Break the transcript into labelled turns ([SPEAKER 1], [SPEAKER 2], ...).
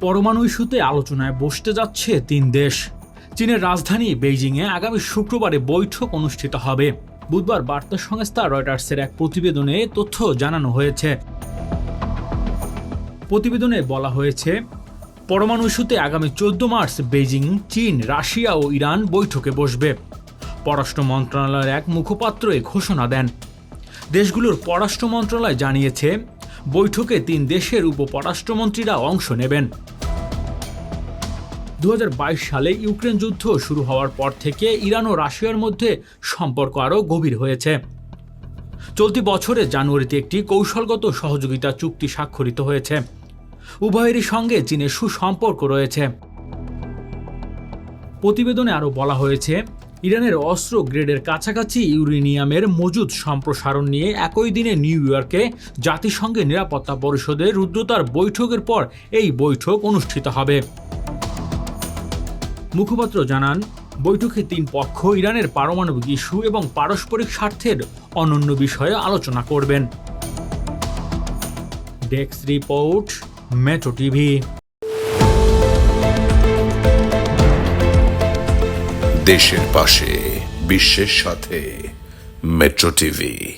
[SPEAKER 1] পরমাণু ইস্যুতে আলোচনায় বসতে যাচ্ছে তিন দেশ। চীনের রাজধানী বেইজিংয়ে আগামী শুক্রবারে বৈঠক অনুষ্ঠিত হবে। বুধবার বার্তা সংস্থা রয়টার্সের এক প্রতিবেদনে তথ্য জানানো হয়েছে। প্রতিবেদনে বলা হয়েছে, পরমাণু ইস্যুতে আগামী চোদ্দ মার্চ বেইজিং, চীন, রাশিয়া ও ইরান বৈঠকে বসবে। পররাষ্ট্র মন্ত্রণালয়ের এক মুখপাত্র এ ঘোষণা দেন। দেশগুলোর পররাষ্ট্র মন্ত্রণালয় জানিয়েছে, বৈঠকে তিন দেশের উপপররাষ্ট্রমন্ত্রীরা অংশ নেবেন। দু হাজার বাইশ সালে ইউক্রেন যুদ্ধ শুরু হওয়ার পর থেকে ইরান ও রাশিয়ার মধ্যে সম্পর্ক আরও গভীর হয়েছে। চলতি বছরে জানুয়ারিতে একটি কৌশলগত সহযোগিতা চুক্তি স্বাক্ষরিত হয়েছে। উভয়েরই সঙ্গে চীনের সুসম্পর্ক রয়েছে। প্রতিবেদনে আরও বলা হয়েছে, ইরানের অস্ত্র গ্রেডের কাছাকাছি ইউরেনিয়ামের মজুদ সম্প্রসারণ নিয়ে একই দিনে নিউ ইয়র্কে জাতিসংঘের নিরাপত্তা পরিষদের রুদ্রতার বৈঠকের পর এই বৈঠক অনুষ্ঠিত হবে। মুখপাত্র জানান, বৈঠকে তিন পক্ষ ইরানের পারমাণবিক ইস্যু এবং পারস্পরিক স্বার্থের অনন্য বিষয়ে আলোচনা করবেন। Desk report, metro TV.
[SPEAKER 2] দেশের পাশে, বিশ্বের সাথে, মেট্রো টিভি।